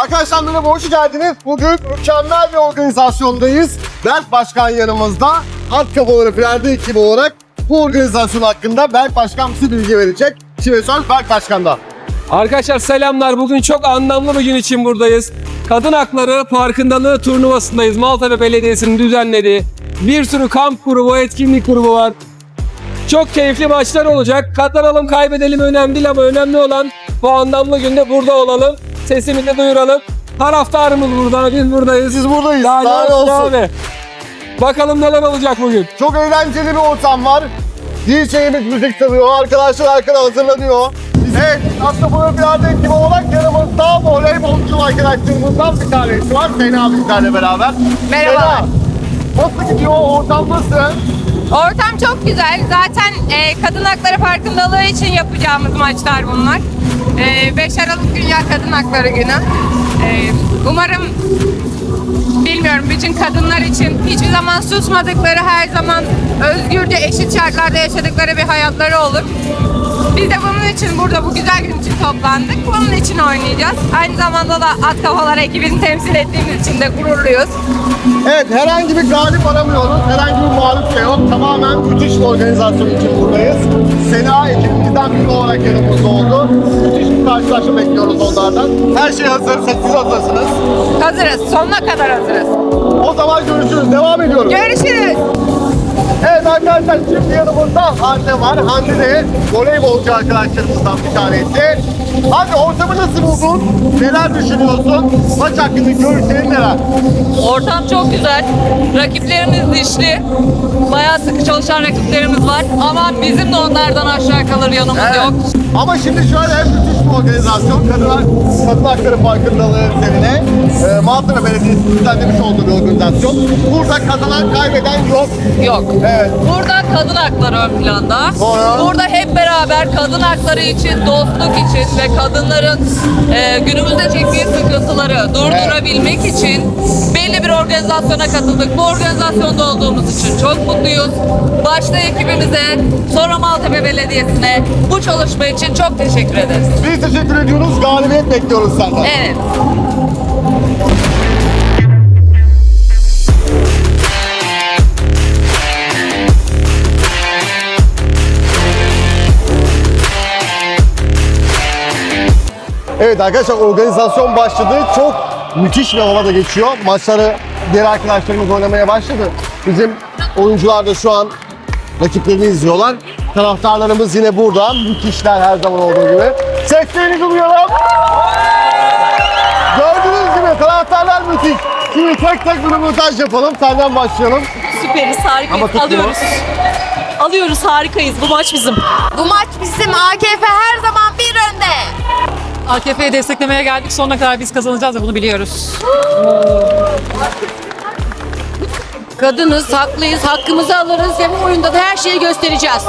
Arkadaşlar merhaba, hoş geldiniz. Bugün mükemmel bir organizasyondayız. Berk Başkan yanımızda. Alt kafaları Ferdi ekibi olarak bu organizasyon hakkında Berk Başkan bize bilgi verecek. Şimdi söz Berk Başkan'da. Arkadaşlar selamlar. Bugün çok anlamlı bir gün için buradayız. Kadın Hakları Farkındalığı turnuvasındayız. Maltepe Belediyesi'nin düzenlediği bir sürü kamp grubu, etkinlik grubu var. Çok keyifli maçlar olacak. Kazanalım, kaybedelim önemli değil ama önemli olan bu anlamlı günde burada olalım. Sesimizi duyuralım. Taraftarımız burada, biz buradayız. Siz buradayız. Daha Daha ne olsun abi? Bakalım neler olacak bugün. Çok eğlenceli bir ortam var. DJ'imiz müzik çalıyor, arkadaşlar arkada hazırlanıyor. Evet, aslında bu Ferdi ekibi olarak yanımızda voleybolcu arkadaşlarımızdan bir tanesi var. Sena bizlerle beraber. Merhaba. Sena, nasıl gidiyor, ortam nasıl? Ortam çok güzel. Zaten e, kadın hakları farkındalığı için yapacağımız maçlar bunlar. E, 5 Aralık Dünya Kadın Hakları Günü. E, umarım bilmiyorum bütün kadınlar için hiçbir zaman susmadıkları, her zaman özgürce eşit şartlarda yaşadıkları bir hayatları olur. Biz de bunun için burada bu güzel gün için toplandık. Bunun için oynayacağız. Aynı zamanda da At Kafalar ekibini temsil ettiğimiz için de gururluyuz. Evet, herhangi bir galip aramıyoruz. Herhangi bir mağlup da yok. Tamamen müthiş bir organizasyon için buradayız. Sena ekibimizden biri olarak yanımızda oldu. Müthiş bir karşılaşma bekliyoruz onlardan. Her şey hazır, siz hazırsınız. Hazırız. Sonuna kadar hazırız. O zaman görüşürüz, devam ediyoruz. Görüşürüz. Evet arkadaşlar şimdi yanımızda Hande var. Hande de voleybolcu arkadaşlarımızdan bir tanesi. Hande ortamı nasıl buldun? Neler düşünüyorsun? Maç hakkında görüşlerin neler? Ortam çok güzel. Rakiplerimiz dişli. Çalışan rakiplerimiz var. Ama bizim de onlardan aşağı kalır yanımız Evet. yok. Ama şimdi şöyle müthiş bir organizasyon. Kadınlar, kadın hakları farkındalığı üzerine e, Maltepe Belediyesi düzenlemiş olduğu bir organizasyon. Burada kazanan kaybeden yok. Yok. Evet. Burada kadın hakları ön planda. Doğru. Burada hep beraber kadın hakları için, dostluk için ve kadınların e, günümüzde çektiği sıkıntıları durdurabilmek için belli bir organizasyona katıldık. Bu organizasyonda olduğumuz için çok mutluyuz. Başta ekibimize, sonra Maltepe Belediyesi'ne bu çalışma için çok teşekkür ederiz. Biz teşekkür ediyoruz. Galibiyet bekliyoruz senden. Evet. Evet arkadaşlar organizasyon başladı. Çok müthiş bir havada geçiyor. Maçları diğer arkadaşlarımız oynamaya başladı. Bizim oyuncular da şu an rakiplerini izliyorlar. Taraftarlarımız yine burada. Müthişler her zaman olduğu gibi. Seslerini duyuyorum. Gördüğünüz gibi taraftarlar müthiş. Şimdi tek tek bir röportaj yapalım. Senden başlayalım. Süperiz, harikayız. Alıyoruz. Alıyoruz, harikayız. Bu maç bizim. Bu maç bizim AKP her zaman bir önde. AKP'yi desteklemeye geldik. Sonuna kadar biz kazanacağız da bunu biliyoruz. Kadınız, haklıyız, hakkımızı alırız ve bu oyunda da her şeyi göstereceğiz.